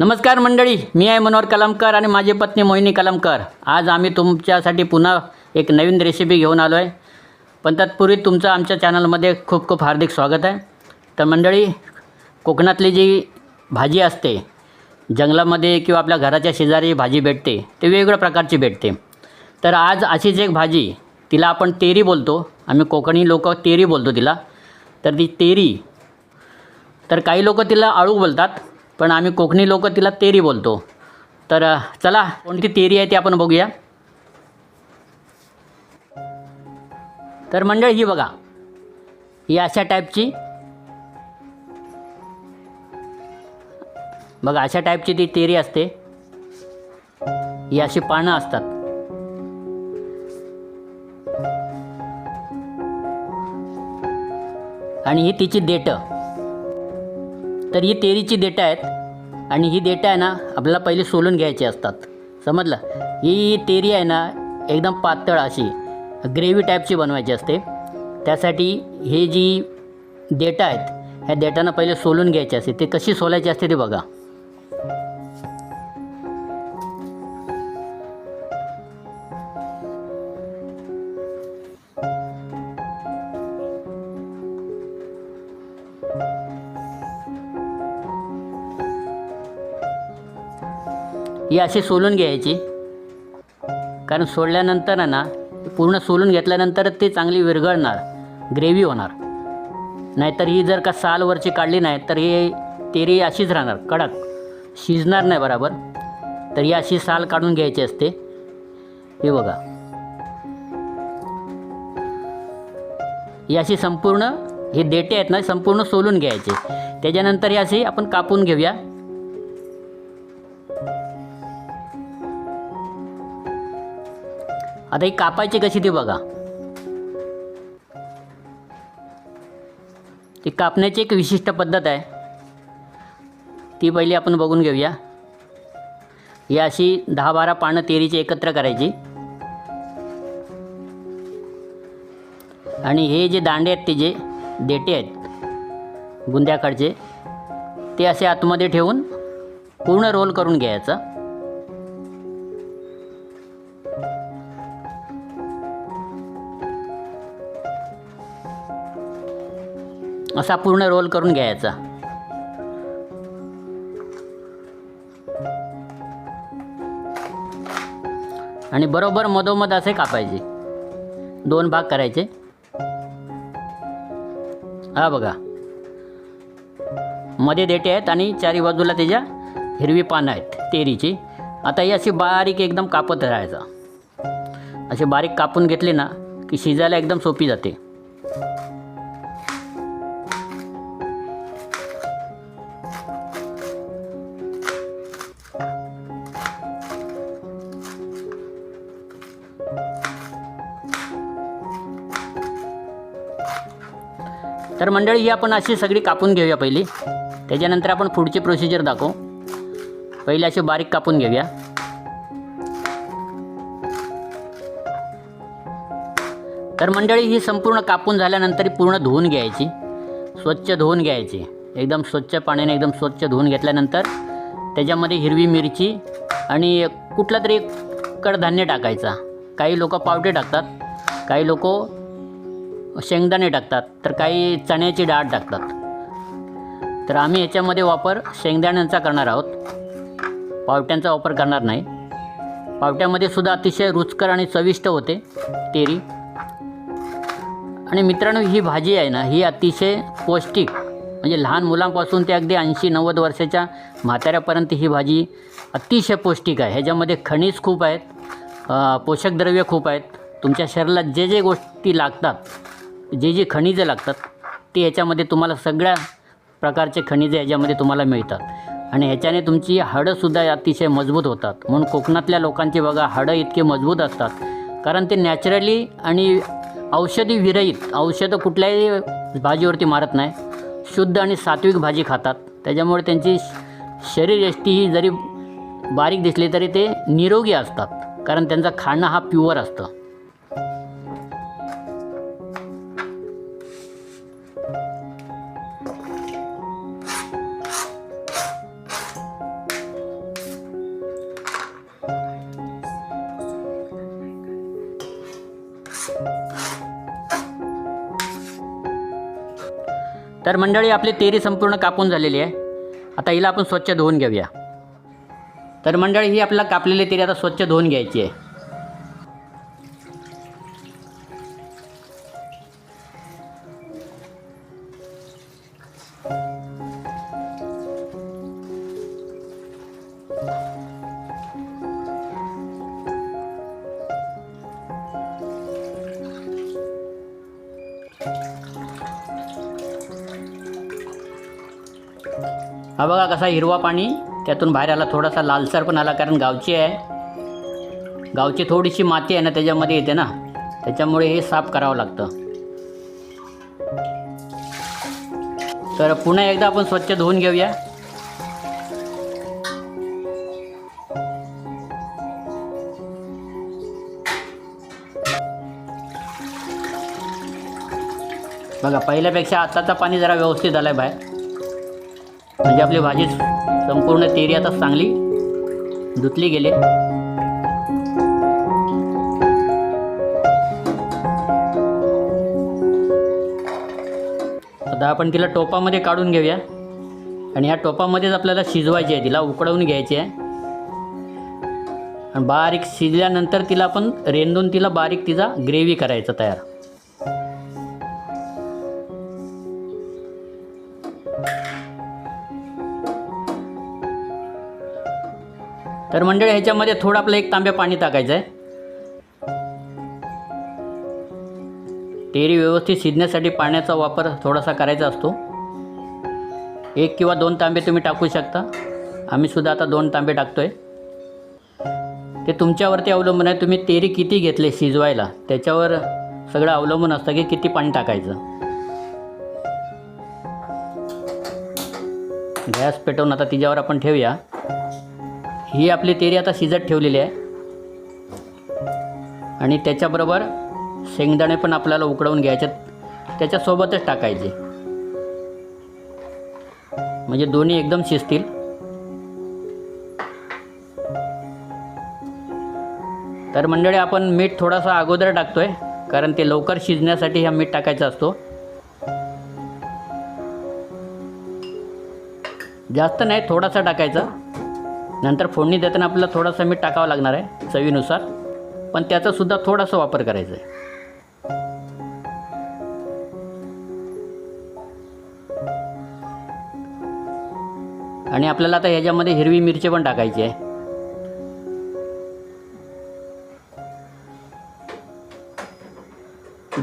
नमस्कार मंडळी मी आहे मनोहर कलमकर आणि माझी पत्नी मोहिनी कलमकर. आज आम्ही तुमच्यासाठी पुन्हा एक नवीन रेसिपी घेऊन आलो आहे पण तत्पूर्वी तुमचं आमच्या चॅनलमध्ये खूप खूप हार्दिक स्वागत आहे. तर मंडळी कोकणातली जी भाजी असते जंगलामध्ये किंवा आपल्या घराच्या शेजारी भाजी भेटते ते वेगवेगळ्या प्रकारची भेटते. तर आज अशीच एक भाजी तिला आपण तेरी बोलतो. आम्ही कोकणी लोक तेरी बोलतो तिला. तर ती तेरी तर काही लोक तिला आळू बोलतात. पण आम्ही कोकणी लोक तिला तेरी बोलतो. तर चला कोणती तेरी आहे ती आपण बघूया. तर मंडळ ही बघा. ही अशा टाईपची बघा अशा टाईपची ती तेरी असते. ही अशी पानं असतात. आणि ही तिची देठं तर ही तेरीची देठं आहेत. आणि ही देठं आहे ना आपल्याला पहिले सोलून घ्यायची असतात. समजलं? ही तेरी आहे ना एकदम पातळ अशी ग्रेव्ही टाईपची बनवायची असते. त्यासाठी हे जी देठं आहेत ह्या देठांना पहिले सोलून घ्यायची असते. ते कशी सोलायची असते ते बघा. ही अशी सोलून घ्यायची. कारण सोडल्यानंतर ना पूर्ण सोलून घेतल्यानंतर ते चांगली विरघळणार ग्रेव्ही होणार. नाहीतर ही जर का सालवरची काढली नाही तर ही तेरी अशीच राहणार कडक. शिजणार नाही बरोबर. तर ही अशी साल काढून घ्यायची असते. हे बघा. ही अशी संपूर्ण हे देटे आहेत ना संपूर्ण सोलून घ्यायचे. त्याच्यानंतर ही अशी आपण कापून घेऊया. आता ही कापायची कशी ती बघा. ती कापण्याची एक विशिष्ट पद्धत आहे. ती पहिली आपण बघून घेऊया. ही अशी दहा बारा पानं तेरीची एकत्र करायची. आणि हे जे दांडे आहेत ते जे देटे आहेत बुंद्याकडचे ते असे आतमध्ये ठेवून पूर्ण रोल करून घ्यायचा. असा पूर्ण रोल करून घ्यायचा. आणि बरोबर मधोमध असे कापायचे. दोन भाग करायचे. हा बघा. मध्ये देठे आहेत आणि चारी बाजूला त्याच्या हिरवी पानं आहेत तेरीची. आता ही अशी बारीक एकदम कापत राहायचं. असे बारीक कापून घेतले ना की शिजायला एकदम सोपी जाते. तर मंडळी ही आपण अशी सगळी कापून घेऊया पहिली. त्याच्यानंतर आपण पुढची प्रोसिजर दाखवू. पहिले अशी बारीक कापून घेऊया. तर मंडळी ही संपूर्ण कापून झाल्यानंतर ही पूर्ण धुवून घ्यायची. स्वच्छ धुवून घ्यायची. एकदम स्वच्छ पाण्याने एकदम स्वच्छ धुवून घेतल्यानंतर त्याच्यामध्ये हिरवी मिरची आणि कुठला तरी कडधान्य टाकायचा. काही लोक पावटे टाकतात काही लोक शेंगदाणे टाकतात तर काही चण्याची डाळ टाकतात. तर आम्ही याच्यामध्ये वापर शेंगदाण्यांचा करणार आहोत. पावट्यांचा वापर करणार नाही. पावट्यामध्ये सुद्धा अतिशय रुचकर आणि चविष्ट होते तेरी. आणि मित्रांनो ही भाजी आहे ना ही अतिशय पौष्टिक. म्हणजे लहान मुलांपासून ते अगदी ऐंशी नव्वद वर्षाच्या म्हाताऱ्यापर्यंत ही भाजी अतिशय पौष्टिक आहे. ह्याच्यामध्ये खनिज खूप आहेत. पोषक द्रव्य खूप आहेत. तुमच्या शरीराला जे जे गोष्टी लागतात जे जे खनिजे लागतात ते ह्याच्यामध्ये तुम्हाला सगळ्या प्रकारचे खनिजे ह्याच्यामध्ये तुम्हाला मिळतात. आणि ह्याच्याने तुमची हाडंसुद्धा अतिशय मजबूत होतात. म्हणून कोकणातल्या लोकांची बघा हाडं इतके मजबूत असतात. कारण ते नॅचरली आणि औषधी विरहित औषधं कुठल्याही भाजीवरती मारत नाही. शुद्ध आणि सात्विक भाजी खातात. त्याच्यामुळे त्यांची शरीरयष्टी ही जरी बारीक दिसली तरी ते निरोगी असतात. कारण त्यांचा खाणं हा प्युअर असतं. तर मंडळी आपली तेरी संपूर्ण कापून झालेली आहे. आता हिला आपण स्वच्छ धुवून घेऊया. तर मंडळी ही आपल्याला कापलेली तेरी आता स्वच्छ धुवून घ्यायची आहे. हा बघा कसा हिरवा पाणी. त्यातून बाहेर आला थोडासा लालसर पण आला कारण गावची आहे. गावची थोडीशी माती आहे ना त्याच्यामध्ये येते ना. त्याच्यामुळे हे साफ करावं लागतं. तर पुन्हा एकदा आपण स्वच्छ धुवून घेऊया. बघा पहिल्यापेक्षा आताचा पाणी जरा व्यवस्थित आलं आहे बाहेर. म्हणजे आपली भाजी संपूर्ण तेरी आता चांगली धुतली गेली. आता आपण तिला टोपामध्ये काढून घेऊया. आणि ह्या टोपामध्येच आपल्याला शिजवायची आहे तिला उकडवून घ्यायची आहे. आणि बारीक शिजल्यानंतर तिला आपण रेंदून तिला बारीक तिचा ग्रेव्ही करायचा तयार. तर मंडळी ह्याच्यामध्ये थोडं आपलं एक तांब्या पाणी टाकायचं आहे तेरी व्यवस्थित शिजण्यासाठी पाण्याचा वापर थोडासा करायचा असतो. एक किंवा दोन तांबे तुम्ही टाकू शकता. आम्ही सुद्धा आता दोन तांबे टाकतो आहे ते तुमच्यावरती अवलंबून आहे. तुम्ही तेरी किती घेतले शिजवायला? त्याच्यावर सगळं अवलंबून असतं की किती पाणी टाकायचं. गॅस पेटवून आता तिच्यावर आपण ठेवूया. ही आपली तेरी आता शिजत ठेवलेली आहे. आणि त्याच्याबरोबर शेंगदाणे पण आपल्याला उकडवून घ्यायचे. त्याच्यासोबतच टाकायचे. म्हणजे दोन्ही एकदम शिजतील. तर मंडळी आपण मीठ थोडासा अगोदर टाकतोय कारण ते लवकर शिजण्यासाठी हा मीठ टाकायचा असतो. जास्त नाही थोडासा टाकायचा. नंतर फोडणी देताना आपल्याला थोडासा मीठ टाकावं लागणार आहे चवीनुसार. पण त्याचासुद्धा थोडासा वापर करायचा आहे. आणि आपल्याला आता ह्याच्यामध्ये हिरवी मिरची पण टाकायची आहे.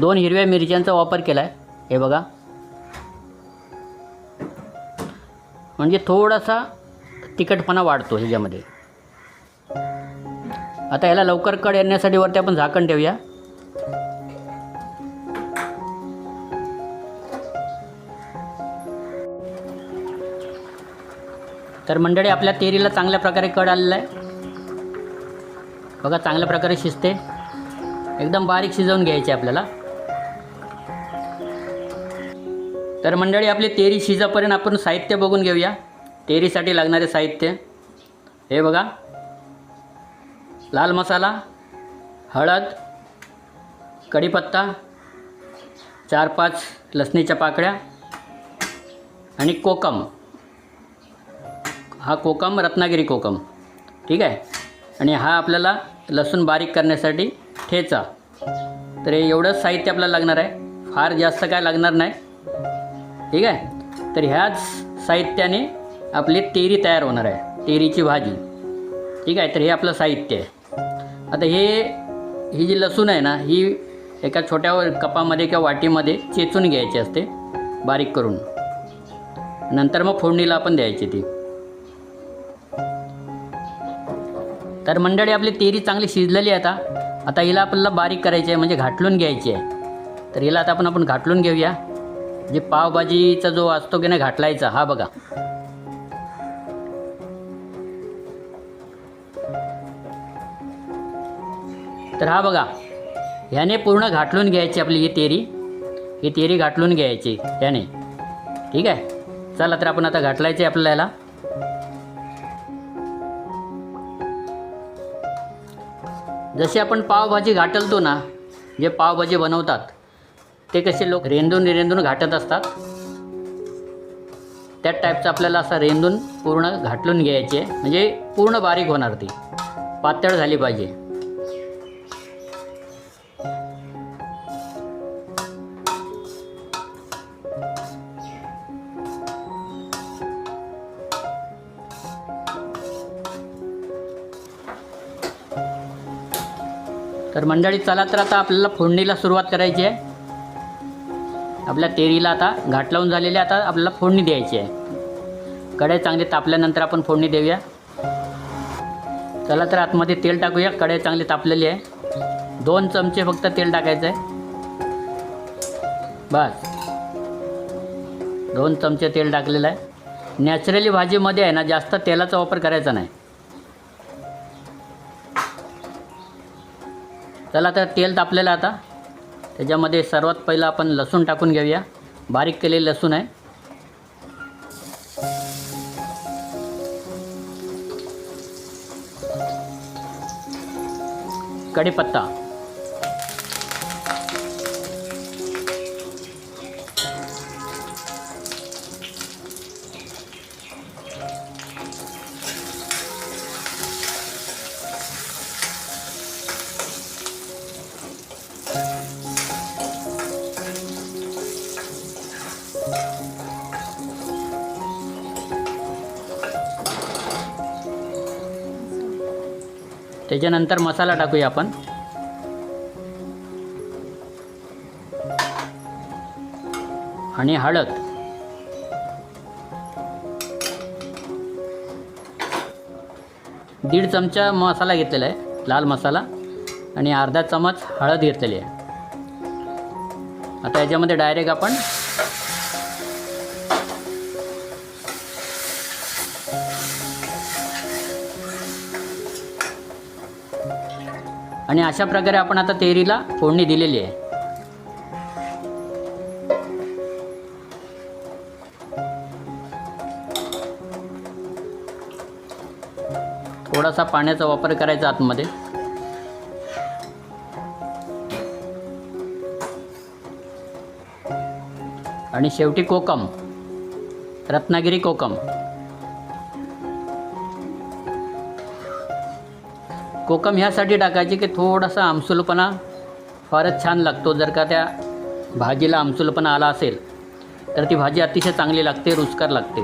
दोन हिरव्या मिरच्यांचा वापर केला आहे हे बघा. म्हणजे थोडासा तिखटपणा वाढतो ह्याच्यामध्ये. आता याला लवकर कड येण्यासाठी वरती आपण झाकण ठेवूया. तर मंडळी आपल्या तेरीला चांगल्या प्रकारे कड आलेला आहे. बघा चांगल्या प्रकारे शिजते. एकदम बारीक शिजवून घ्यायची आपल्याला. तर मंडळी आपली तेरी शिजापर्यंत आपण साहित्य बघून घेऊया. तेरीसाठी लागणारे साहित्य. हे बघा. लाल मसाला हळद कढीपत्ता चार पाच लसणीच्या पाकळ्या आणि कोकम. हा कोकम रत्नागिरी कोकम. ठीक आहे? आणि हा आपल्याला लसूण बारीक करण्यासाठी ठेचा. तर हे एवढंच साहित्य आपल्याला लागणार आहे. फार जास्त काय लागणार नाही. ठीक आहे? तर ह्याच साहित्याने आपली तेरी तयार होणार आहे तेरीची भाजी. ठीक आहे तर हे आपलं साहित्य आहे. आता हे ही जी लसूण आहे ना ही एका छोट्या कपामध्ये किंवा वाटीमध्ये चेचून घ्यायची असते बारीक करून. नंतर मग फोडणीला आपण द्यायची ती. तर मंडळी आपली तेरी चांगली शिजलेली आहे आता. आता हिला आपल्याला बारीक करायची आहे म्हणजे घाटलून घ्यायची आहे. तर हिला आता आपण आपण घाटलून घेऊया. जे पावभाजीचा जो असतो की नाही घाटलायचा हा बघा. तर हा बघा. ह्याने पूर्ण घाटलून घ्यायची आपली ही तेरी. ही तेरी घाटलून घ्यायची ह्याने ठीक आहे? चला तर आपण आता घाटलायचे आपल्याला. ह्याला जशी आपण पावभाजी घाटलतो ना जे पावभाजी बनवतात ते कसे लोक रेंदून रेंदून घाटत असतात. त्या टाईपचं आपल्याला असं रेंदून पूर्ण घाटलून घ्यायचे म्हणजे पूर्ण बारीक होणार ती. पातळ झाली पाहिजे. तर मंडळी चला तर आता आपल्याला फोडणीला सुरुवात करायची आहे. आपल्या तेरीला आता घाट लावून झालेली आता आपल्याला फोडणी द्यायची आहे. कढई चांगली तापल्यानंतर आपण फोडणी देऊया. चला तर आतमध्ये तेल टाकूया कढई चांगली तापलेली आहे. दोन चमचे फक्त तेल टाकायचं आहे. बस. दोन चमचे तेल टाकलेलं आहे. नॅचरली भाजीमध्ये आहे ना जास्त तेलाचा वापर करायचा नाही. चला तर तेल तापलेलं आता. त्याच्यामध्ये सर्वात पहिलं आपण लसूण टाकून घेऊया. बारीक केलेली लसूण आहे. कढीपत्ता. त्याच्यानंतर मसाला टाकूया आपण. आणि हळद. दीड चमचा मसाला घेतलेला आहे लाल मसाला. आणि अर्धा चमच हळद घेतलेली आहे. आता याच्यामध्ये डायरेक्ट आपण आणि अशा प्रकारे आपण आता तेरीला फोडणी दिलेली आहे. थोडासा पाण्याचा वापर करायचा आतमध्ये. आणि शेवटी कोकम रत्नागिरी कोकम. कोकम ह्यासाठी टाकायची की थोडासा आमसुलपणा फारच छान लागतो. जर का त्या भाजीला आमसुलपणा आला असेल तर ती भाजी अतिशय चांगली लागते रुचकर लागते.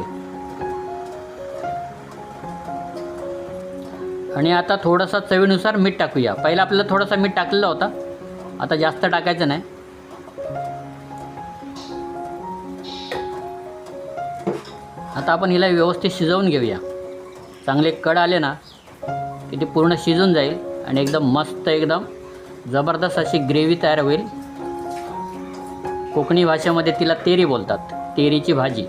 आणि आता थोडासा चवीनुसार मीठ टाकूया. पहिला आपल्याला थोडासा मीठ टाकलेला होता. आता जास्त टाकायचं नाही. आता आपण हिला व्यवस्थित शिजवून घेऊया. चांगले कड आले ना की ती पूर्ण शिजून जाईल आणि एकदम मस्त एकदम जबरदस्त अशी ग्रेव्ही तयार होईल. कोकणी भाषेमध्ये तिला तेरी बोलतात. तेरीची भाजी.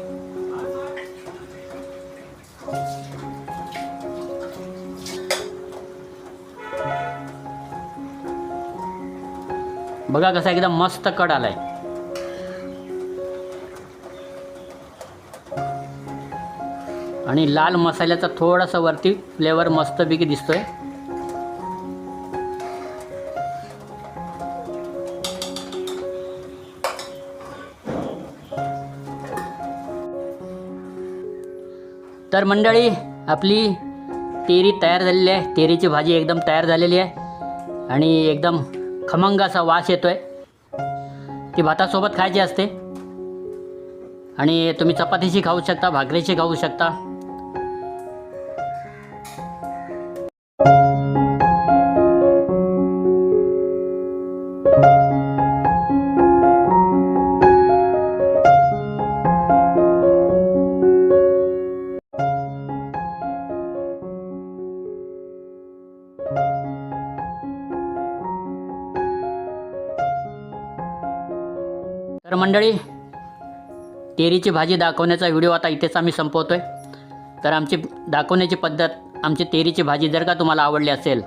बघा कसा एकदम मस्त कड आलाय. आणि लाल मसाल्याचा थोडासा वरती फ्लेवर मस्तपैकी दिसतोय. तर मंडळी आपली तेरी तयार झालेली आहे. तेरीची भाजी एकदम तयार झालेली आहे. आणि एकदम खमंग असा वास येतोय. ती भातासोबत खायची असते. आणि तुम्ही चपातीशी खाऊ शकता भाकरीशी खाऊ शकता. मंडळी तेरीची भाजी दाखवण्याचा व्हिडिओ आता इथेच आम्ही संपवतो आहे तर आमची दाखवण्याची पद्धत आमची तेरीची भाजी जर का तुम्हाला आवडली असेल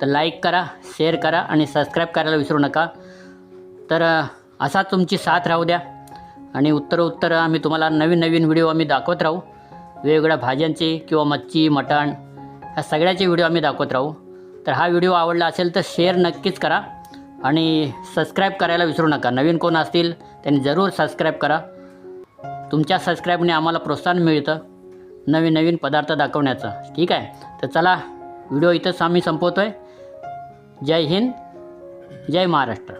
तर लाईक करा शेअर करा आणि सबस्क्राईब करायला विसरू नका. तर असा तुमची साथ राहू द्या आणि उत्तर उत्तर आम्ही तुम्हाला नवीन नवीन व्हिडिओ आम्ही दाखवत राहू. वेगवेगळ्या भाज्यांचे किंवा मच्छी मटण ह्या सगळ्याचे व्हिडिओ आम्ही दाखवत राहू. तर हा व्हिडिओ आवडला असेल तर शेअर नक्कीच करा. आणि सबस्क्राईब करायला विसरू नका. नवीन कोण असतील त्यांनी जरूर सबस्क्राईब करा. तुमच्या सबस्क्राईबने आम्हाला प्रोत्साहन मिळतं नवीन नवीन पदार्थ दाखवण्याचं. ठीक आहे? तर चला व्हिडिओ इथंच आम्ही संपवतो आहे जय हिंद जय महाराष्ट्र.